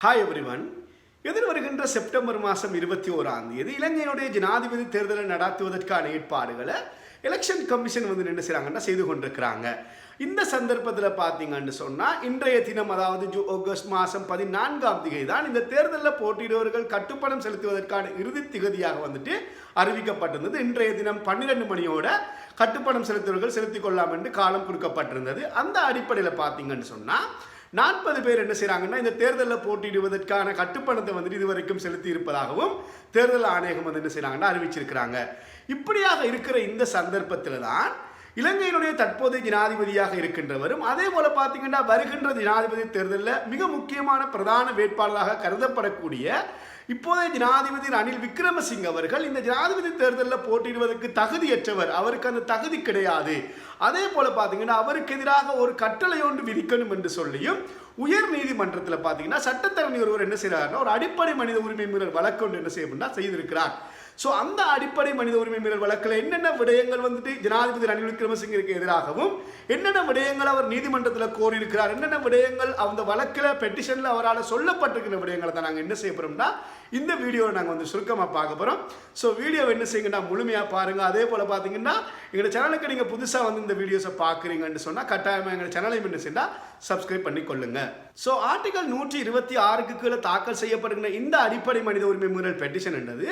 Hi everyone எதிர் வருகின்ற September மாதம் இருபத்தி ஓராம் தேதி இலங்கையினுடைய ஜனாதிபதி தேர்தலை நடத்துவதற்கான ஏற்பாடுகளை எலெக்ஷன் கமிஷன் வந்து என்ன செய்கிறாங்கன்னா செய்து கொண்டிருக்கிறாங்க. இந்த சந்தர்ப்பத்தில் பார்த்தீங்கன்னு சொன்னால் இன்றைய தினம் அதாவது ஜூ ஆகஸ்ட் மாதம் பதினான்காம் திகை தான் இந்த தேர்தலில் போட்டியிடுவர்கள் கட்டுப்பணம் செலுத்துவதற்கான இறுதி திகதியாக வந்துட்டு அறிவிக்கப்பட்டிருந்தது. இன்றைய தினம் பன்னிரெண்டு மணியோட கட்டுப்பணம் செலுத்துவர்கள் செலுத்திக் கொள்ளலாம் என்று காலம் கொடுக்கப்பட்டிருந்தது. அந்த அடிப்படையில் பார்த்தீங்கன்னு சொன்னால் நாற்பது பேர் என்ன செய்கிறாங்கன்னா இந்த தேர்தலில் போட்டியிடுவதற்கான கட்டுப்பணத்தை வந்துட்டு இதுவரைக்கும் செலுத்தி இருப்பதாகவும் தேர்தல் ஆணையகம் வந்து என்ன செய்கிறாங்கன்னா அறிவிச்சிருக்கிறாங்க. இப்படியாக இருக்கிற இந்த சந்தர்ப்பத்தில் தான் இலங்கையினுடைய தற்போதைய ஜனாதிபதியாக இருக்கின்றவரும் அதே போல பார்த்தீங்கன்னா வருகின்ற ஜனாதிபதி தேர்தலில் மிக முக்கியமான பிரதான வேட்பாளராக கருதப்படக்கூடிய இப்போதைய ஜனாதிபதி ரணில் விக்ரமசிங் அவர்கள் இந்த ஜனாதிபதி தேர்தலில் போட்டியிடுவதற்கு தகுதியற்றவர். அவருக்கு அந்த தகுதி கிடையாது. அதே போல பார்த்தீங்கன்னா அவருக்கு எதிராக ஒரு கட்டளை ஒன்று விதிக்கணும் என்று சொல்லியும் உயர் நீதிமன்றத்தில் பார்த்தீங்கன்னா சட்டத்தரணி ஒருவர் என்ன செய்கிறாருன்னா ஒரு அடிப்படை மனித உரிமை மீறல் வழக்கு ஒன்று என்ன செய்யணும்னா செய்திருக்கிறார். ஸோ அந்த அடிப்படை மனித உரிமை மீறல் வழக்கில் என்னென்ன விடயங்கள் வந்துட்டு ஜனாதிபதி ரணில் விக்ரமசிங்கிற்கு எதிராகவும் என்னென்ன விடயங்கள் அவர் நீதிமன்றத்தில் கோரியிருக்கிறார் என்னென்ன விடயங்கள் அந்த வழக்கில் பெட்டிஷனில் அவரால் சொல்லப்பட்டிருக்கிற விடயங்களை தான் நாங்கள் என்ன செய்ய போகிறோம்னா இந்த வீடியோவை நாங்கள் வந்து சுருக்கமாக பார்க்க போகிறோம் ஸோ வீடியோவை என்ன செய்யுங்கன்னா முழுமையாக பாருங்கள் அதே போல் பார்த்தீங்கன்னா எங்களோட சேனலுக்கு நீங்கள் புதுசாக வந்து இந்த வீடியோஸை பார்க்குறீங்கன்னு சொன்னால் கட்டாயமாக எங்கள் சேனலை என்ன செய்தால் சப்ஸ்கிரைப் பண்ணி கொள்ளுங்க ஸோ ஆர்டிகல் நூற்றி இருபத்தி ஆறுக்கு கீழே தாக்கல் செய்யப்படுகிற இந்த அடிப்படை மனித உரிமை மீறல் பெட்டிஷன் என்னது?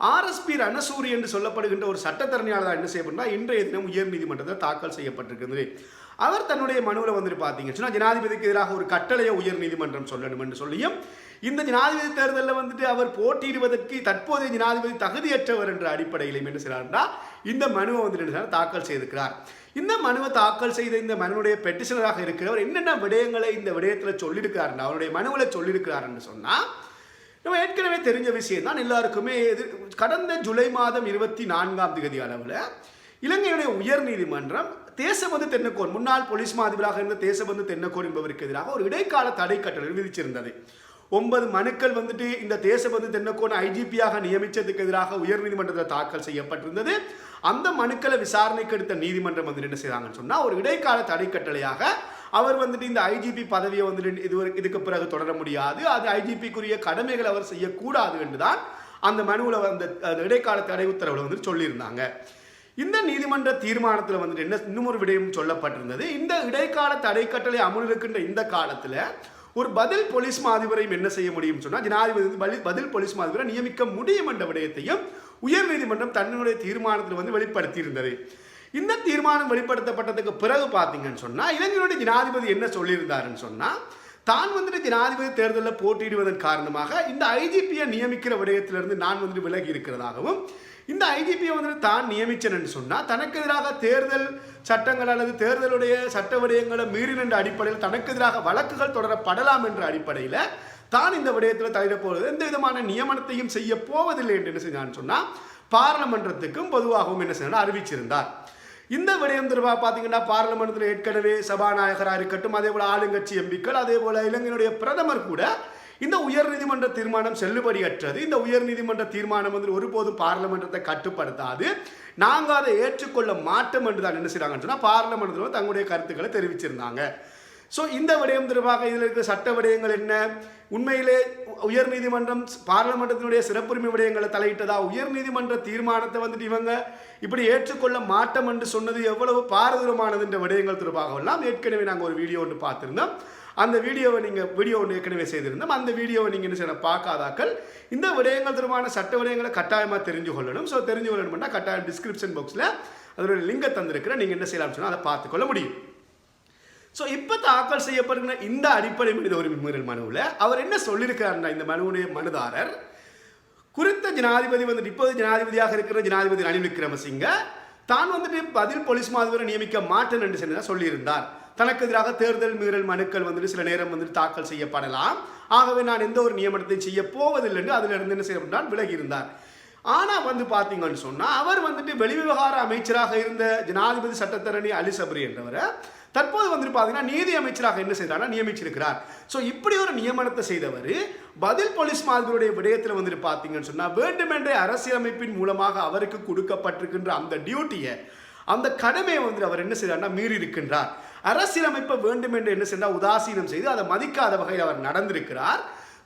ஆர்எஸ்பி ரணசூரி என்று சொல்லப்படுகின்ற ஒரு சட்டத்தரணியாளர் என்ன செய்யப்படுறா இன்றைய தினம் உயர்நீதிமன்றத்தில் தாக்கல் செய்யப்பட்டிருக்கிறது அவர் தன்னுடைய மனுவில் வந்துட்டு பார்த்தீங்கன்னா சொன்னால் ஜனாதிபதிக்கு எதிராக ஒரு கட்டளையை உயர்நீதிமன்றம் சொல்லணும் என்று சொல்லியும் இந்த ஜனாதிபதி தேர்தலில் வந்துட்டு அவர் போட்டியிடுவதற்கு தற்போதைய ஜனாதிபதி தகுதியற்றவர் என்ற அடிப்படையிலையும் என்ன செய்கிறார்னா இந்த மனுவை வந்துட்டு தாக்கல் செய்திருக்கிறார். இந்த மனுவை தாக்கல் செய்த இந்த மனுவுடைய பெட்டிஷனராக இருக்கிறவர் என்னென்ன விடயங்களை இந்த விடயத்தில் சொல்லியிருக்கிறார் அவருடைய மனுவில் சொல்லியிருக்கிறாருன்னு சொன்னால் நம்ம ஏற்கனவே தெரிஞ்ச விஷயம் தான் எல்லாருக்குமே எதிர் கடந்த ஜூலை மாதம் இருபத்தி நான்காம் தேதி அளவில் இலங்கையுடைய உயர் நீதிமன்றம் தேசபந்து தென்னக்கோன் முன்னாள் போலீஸ் மாதிபராக இருந்த தேசபந்து தென்னக்கோன் என்பவருக்கு எதிராக ஒரு இடைக்கால தடை கட்டளை விதிச்சிருந்தது. ஒன்பது மனுக்கள் வந்துட்டு இந்த தேசபந்து தென்னக்கோன் ஐஜிபியாக நியமித்ததுக்கு எதிராக உயர்நீதிமன்றத்தில் தாக்கல் செய்யப்பட்டிருந்தது. அந்த மனுக்களை விசாரணைக்கு எடுத்த நீதிமன்றம் வந்து என்ன செய்தாங்கன்னு சொன்னால் ஒரு இடைக்கால தடை கட்டளையாக அவர் வந்துட்டு இந்த ஐஜிபி பதவியை வந்துட்டு இது இதுக்கு பிறகு தொடர முடியாது. அது ஐஜிபிக்குரிய கடமைகள் அவர் செய்யக்கூடாது என்று தான் அந்த மனுவில் வந்த இடைக்கால தடை உத்தரவில் வந்துட்டு சொல்லியிருந்தாங்க. இந்த நீதிமன்ற தீர்மானத்தில் வந்துட்டு என்ன இன்னும் ஒரு விடயம் சொல்லப்பட்டிருந்தது. இந்த இடைக்கால தடை கட்டளை அமல் இருக்கின்ற இந்த காலத்தில் ஒரு பதில் போலீஸ் மாதிபரையும் என்ன செய்ய முடியும் சொன்னால் ஜனாதிபதி பதில் போலீஸ் மாதிபரை நியமிக்க முடியும் என்ற விடயத்தையும் உயர் நீதிமன்றம் தன்னுடைய தீர்மானத்தில் வந்து வெளிப்படுத்தியிருந்தது. இந்த தீர்மானம் வெளிப்படுத்தப்பட்டதுக்கு பிறகு பார்த்தீங்கன்னு சொன்னால் இளைஞருடைய ஜனாதிபதி என்ன சொல்லியிருந்தாருன்னு சொன்னால் தான் வந்துட்டு ஜனாதிபதி தேர்தலில் போட்டியிடுவதன் காரணமாக இந்த ஐஜிபியை நியமிக்கிற விடயத்திலிருந்து நான் வந்துட்டு விலகி இருக்கிறதாகவும் இந்த ஐஜிபியை வந்துட்டு தான் நியமிச்சேன்னு சொன்னால் தனக்கு எதிராக தேர்தல் சட்டங்கள் அல்லது தேர்தலுடைய சட்ட விடயங்களை மீறின அடிப்படையில் தனக்கு எதிராக வழக்குகள் தொடரப்படலாம் என்ற அடிப்படையில் தான் இந்த விடயத்தில் தலையிட எந்த விதமான நியமனத்தையும் செய்ய போவதில்லை என்று என்ன செஞ்சான்னு சொன்னால் பாராளுமன்றத்துக்கும் பொதுவாகவும் என்ன செய்யணும் அறிவிச்சிருந்தார். இந்த விடயம் தொடர்பாக பார்த்தீங்கன்னா பார்லிமெண்ட்டில் ஏற்கனவே சபாநாயகராக இருக்கட்டும் அதே போல் ஆளுங்கட்சி எம்பிக்கள் அதே போல் இளைஞனுடைய பிரதமர் கூட இந்த உயர் நீதிமன்ற தீர்மானம் செல்லுபடியற்றது. இந்த உயர் நீதிமன்ற தீர்மானம் வந்து ஒருபோதும் பார்லமெண்டத்தை கட்டுப்படுத்தாது. நாங்கள் அதை ஏற்றுக்கொள்ள மாட்டோம் என்று தான் என்ன செய்கிறாங்கன்னு சொன்னால் பார்லமெண்ட்டில் தங்களுடைய கருத்துக்களை தெரிவிச்சிருந்தாங்க. ஸோ இந்த விடயம் தொடர்பாக இதில் இருக்கிற சட்ட விடயங்கள் என்ன? உண்மையிலே உயர் நீதிமன்றம் சிறப்புரிமை விடயங்களை தலையிட்டதா? உயர் நீதிமன்ற தீர்மானத்தை வந்துட்டு இவங்க இப்படி ஏற்றுக்கொள்ள மாட்டோம் என்று சொன்னது எவ்வளவு பாரதூரமானது என்ற விடயங்கள் தொடர்பாக எல்லாம் ஏற்கனவே நாங்கள் ஒரு வீடியோ ஒன்று பார்த்துருந்தோம். அந்த வீடியோவை நீங்கள் வீடியோ ஒன்று ஏற்கனவே செய்திருந்தோம். அந்த வீடியோவை நீங்கள் என்ன செய்யணும்? பார்க்காதாக்கள். இந்த விடயங்கள் தொடர்பான சட்ட விடயங்களை கட்டாயமாக தெரிஞ்சு கொள்ளணும். ஸோ தெரிஞ்சு கொள்ளணும்னா கட்டாயம் டிஸ்கிரிப்ஷன் பாக்ஸில் அதனுடைய லிங்கை தந்திருக்கிறேன் நீங்கள் என்ன செய்யலாம்னு சொன்னால் அதை பார்த்துக்கொள்ள முடியும். ஸோ இப்போ தாக்கல் செய்யப்படுகிற இந்த அடிப்படை மனித உரிமை மீறல் மனுவில் அவர் என்ன சொல்லியிருக்காருன்னா இந்த மனுவுடைய மனுதாரர் குறித்த ஜனாதிபதி வந்துட்டு இப்போது ஜனாதிபதியாக இருக்கிற ஜனாதிபதி ரணில் விக்ரமசிங்க தான் வந்துட்டு பதில் போலீஸ் மாதவரை நியமிக்க மாட்டேன் என்று சொல்லி சொல்லியிருந்தார். தனக்கு எதிராக தேர்தல் மீறல் மனுக்கள் வந்துட்டு சில நேரம் வந்துட்டு தாக்கல் செய்யப்படலாம். ஆகவே நான் எந்த ஒரு நியமனத்தையும் செய்ய போவதில்லை என்று அதில் இருந்து என்ன செய்யப்பட்டால் விலகி இருந்தார் ஆனால் வந்து பார்த்தீங்கன்னு சொன்னால் அவர் வந்துட்டு வெளிவிவகார அமைச்சராக இருந்த ஜனாதிபதி சட்டத்தரணி அலி சபரி என்றவரை தற்போது வந்துட்டு பார்த்தீங்கன்னா நீதி அமைச்சராக என்ன செய்தார்னா நியமிச்சிருக்கிறார். ஸோ இப்படி ஒரு நியமனத்தை செய்தவர் பதில் போலீஸ் மாதிரியுடைய விடயத்தில் வந்துட்டு பார்த்தீங்கன்னு சொன்னால் வேண்டுமென்றே அரசியலமைப்பின் மூலமாக அவருக்கு கொடுக்கப்பட்டிருக்கின்ற அந்த டியூட்டியை அந்த கடமையை வந்துட்டு அவர் என்ன செய்தார்னா மீறி இருக்கின்றார் அரசியலமைப்பை வேண்டும் என்று என்ன செய்தால் உதாசீனம் செய்து அதை மதிக்காத வகையில் அவர் நடந்திருக்கிறார்.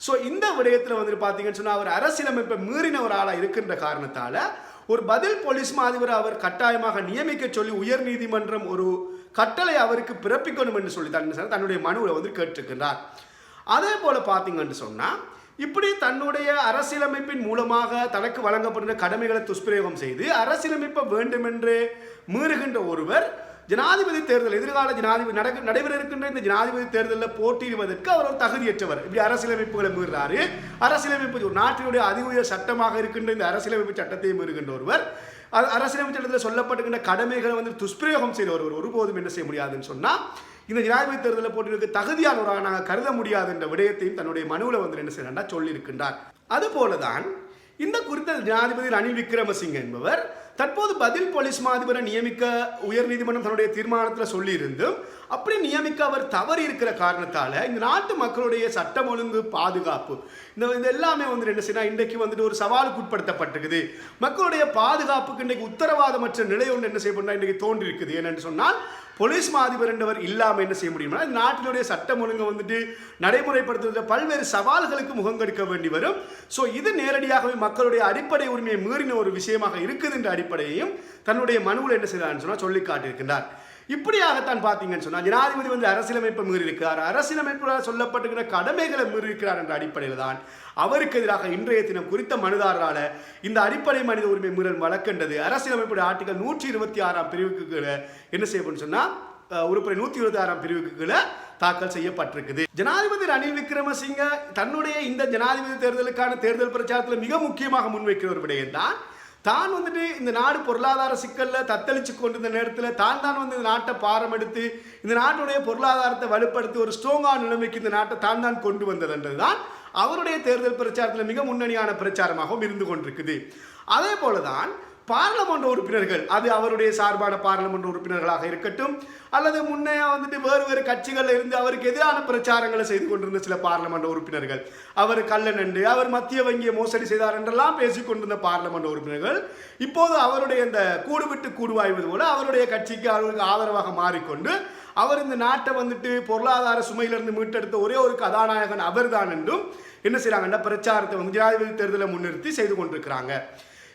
ஸோ இந்த விடயத்தில் வந்துட்டு பார்த்தீங்கன்னு சொன்னால் அவர் அரசியலமைப்பை மீறின ஒரு ஆளாக இருக்கின்ற காரணத்தால் ஒரு பதில் போலீஸ் மாதிபரை அவர் கட்டாயமாக நியமிக்க சொல்லி உயர் நீதிமன்றம் ஒரு கட்டளை அவருக்கு பிறப்பிக்கணும் என்று சொல்லி தன் தன்னுடைய மனுவில் வந்து கேட்டிருக்கின்றார். அதே போல பார்த்தீங்கன்னு சொன்னால் இப்படி தன்னுடைய அரசியலமைப்பின் மூலமாக தனக்கு வழங்கப்படுகிற கடமைகளை துஷ்பிரயோகம் செய்து அரசியலமைப்பை வேண்டுமென்று மீறுகின்ற ஒருவர் ஜனாதிபதி தேர்தல் எதிர்கால ஜனாதிபதி நடக்க நடைபெற இருக்கின்ற இந்த ஜனாதிபதி தேர்தலில் போட்டியிடுவதற்கு அவர் ஒரு தகுதியற்றவர். இப்படி அரசியலமைப்புகளை மீறுறாரு அரசியலமைப்பு ஒரு நாட்டினுடைய அதிக உயர் சட்டமாக இருக்கின்ற இந்த அரசியலமைப்பு சட்டத்தை மீறுகின்ற ஒருவர். அரசியலமைச்சர் அரசியலமைப்பு சொல்லப்பட்டிருக்கின்ற கடமைகளை வந்து துஷ்பிரயோகம் செய்த ஒருவர் ஒருபோதும் என்ன செய்ய முடியாதுன்னு சொன்னால் இந்த ஜனாதிபதி தேர்தலில் போட்டிருக்கு தகுதியானவராக நாங்கள் கருத முடியாது என்ற விடயத்தையும் தன்னுடைய மனுவில் வந்து என்ன செய்யறாண்டா சொல்லியிருக்கின்றார். அதுபோல தான் இந்த குறித்த ஜனாதிபதி ரணில் விக்ரமசிங்க என்பவர் தற்போது பதில் போலீஸ் மாதிபரை நியமிக்க உயர்நீதிமன்றம் தன்னுடைய தீர்மானத்தில் சொல்லியிருந்தும் அப்படி நியமிக்க அவர் தவறி இருக்கிற காரணத்தால் இந்த நாட்டு மக்களுடைய சட்டம் ஒழுங்கு பாதுகாப்பு இந்த இது எல்லாமே வந்து என்ன செய்யணும் இன்றைக்கு வந்துட்டு ஒரு சவாலுக்கு உட்படுத்தப்பட்டிருக்குது. மக்களுடைய பாதுகாப்புக்கு இன்றைக்கு உத்தரவாதமற்ற நிலை ஒன்று என்ன செய்யப்பட்டா இன்றைக்கு தோன்றிருக்குது. ஏன்னு சொன்னால் போலீஸ் மாதிபர் இல்லாமல் என்ன செய்ய முடியும்னா நாட்டினுடைய சட்டம் ஒழுங்கை வந்துட்டு நடைமுறைப்படுத்துகிற பல்வேறு சவால்களுக்கு முகம் கொடுக்க வேண்டி வரும். ஸோ இது நேரடியாகவே மக்களுடைய அடிப்படை உரிமையை மீறின ஒரு விஷயமாக இருக்குது என்ற அடிப்படையையும் தன்னுடைய மனுவில் என்ன செய்தார் சொன்னால் சொல்லி காட்டியிருக்கின்றார். இப்படியாகத்தான் பார்த்தீங்கன்னு சொன்னால் ஜனாதிபதி வந்து அரசியலமைப்பை மீறியிருக்கிறார். அரசியலமைப்பில் சொல்லப்பட்டிருக்கிற கடமைகளை மீறியிருக்கிறார் என்ற அடிப்படையில் தான் அவருக்கு எதிராக இன்றைய தினம் குறித்த மனுதாரரால் இந்த அடிப்படை மனித உரிமை மீறல் வழக்கின்றது. அரசியலமைப்புடைய ஆர்டிகல் நூற்றி இருபத்தி ஆறாம் பிரிவுக்கு கீழே என்ன செய்யப்படும் சொன்னால் உறுப்பினர் நூற்றி இருபத்தி ஆறாம் பிரிவுக்கு கீழே தாக்கல் செய்யப்பட்டிருக்குது. ஜனாதிபதி ரணில் விக்ரமசிங்க தன்னுடைய இந்த ஜனாதிபதி தேர்தலுக்கான தேர்தல் பிரச்சாரத்தில் மிக முக்கியமாக முன்வைக்கிற ஒரு விடயம் தான் தான் வந்துட்டு இந்த நாடு பொருளாதார சிக்கலில் தத்தளிச்சு கொண்டிருந்த நேரத்தில் தான் தான் வந்து இந்த நாட்டை பாரம் எடுத்து இந்த நாட்டுடைய பொருளாதாரத்தை வலுப்படுத்தி ஒரு ஸ்ட்ராங்கான நிலைமைக்கு இந்த நாட்டை தான் தான் கொண்டு வந்ததுன்றது தான் அவருடைய தேர்தல் பிரச்சாரத்தில் மிக முன்னணியான பிரச்சாரமாகவும் இருந்து கொண்டிருக்குது. அதே போலதான் பார்லமெண்ட் உறுப்பினர்கள். அது அவருடைய சார்பான பார்லமெண்ட் உறுப்பினர்களாக இருக்கட்டும் அல்லது முன்னையாக வந்துட்டு வேறு வேறு கட்சிகளில் இருந்து அவருக்கு எதிரான பிரச்சாரங்களை செய்து கொண்டிருந்த சில பார்லமெண்ட் உறுப்பினர்கள். அவர் கள்ள நண்டு அவர் மத்திய வங்கியை மோசடி செய்தார் என்றெல்லாம் பேசிக் கொண்டிருந்த உறுப்பினர்கள். இப்போது அவருடைய இந்த கூடு விட்டு கூடுவாய்வது போல அவருடைய கட்சிக்கு அவருக்கு ஆதரவாக மாறிக்கொண்டு அவர் இந்த நாட்டை வந்துட்டு பொருளாதார சுமையிலிருந்து மீட்டெடுத்த ஒரே ஒரு கதாநாயகன் அவர்தான் என்றும் என்ன செய்கிறாங்கன்னா பிரச்சாரத்தை வந்து ஜனாதிபதி தேர்தலை முன்னிறுத்தி செய்து கொண்டிருக்கிறாங்க.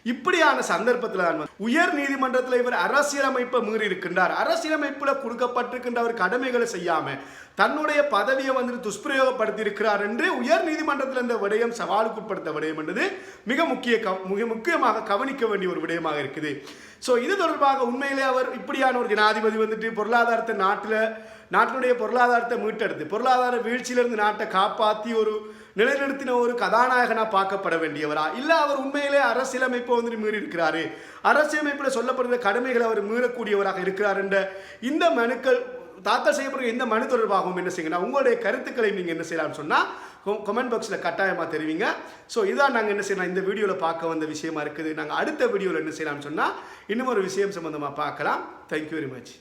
இப்படியான சந்தர்ப்பத்தில் தான் உயர் நீதிமன்றத்தில் இவர் அரசியலமைப்பை மீறி இருக்கின்றார் அரசியலமைப்பில் கொடுக்கப்பட்டிருக்கின்ற அவர் கடமைகளை செய்யாம தன்னுடைய பதவியை வந்து துஷ்பிரயோகப்படுத்தி இருக்கிறார் என்று உயர் நீதிமன்றத்தில் இந்த விடயம் சவாலுக்குட்படுத்த விடயம் என்பது மிக முக்கிய கவ- மிக முக்கியமாக கவனிக்க வேண்டிய ஒரு விடயமாக இருக்குது. ஸோ இது தொடர்பாக உண்மையிலே அவர் இப்படியான ஒரு ஜனாதிபதி வந்துட்டு பொருளாதாரத்தை நாட்டில் நாட்டினுடைய பொருளாதாரத்தை மீட்டெடுத்து பொருளாதார வீழ்ச்சியிலிருந்து நாட்டை காப்பாற்றி ஒரு நிலைநிறுத்தின ஒரு கதாநாயகனாக பார்க்கப்பட வேண்டியவரா? இல்லை அவர் உண்மையிலே அரசியலமைப்பை வந்து மீறி இருக்கிறாரு அரசியலமைப்பில் சொல்லப்படுற கடமைகளை அவர் மீறக்கூடியவராக இருக்கிறார் என்ற இந்த மனுக்கள் தாக்கல் செய்யப்படுற இந்த மனு தொடர்பாகவும் என்ன செய்யணும் உங்களுடைய கருத்துக்களை நீங்கள் என்ன செய்யலாம்னு சொன்னால் கமெண்ட் பாக்ஸில் கட்டாயமாக தெரிவிங்க. ஸோ இதான் நாங்கள் என்ன செய்யலாம் இந்த வீடியோவில் பார்க்க வந்த விஷயமா இருக்குது. நாங்கள் அடுத்த வீடியோவில் என்ன செய்யலாம்னு சொன்னால் இன்னும் ஒரு விஷயம் சம்மந்தமாக பார்க்கலாம். Thank you very much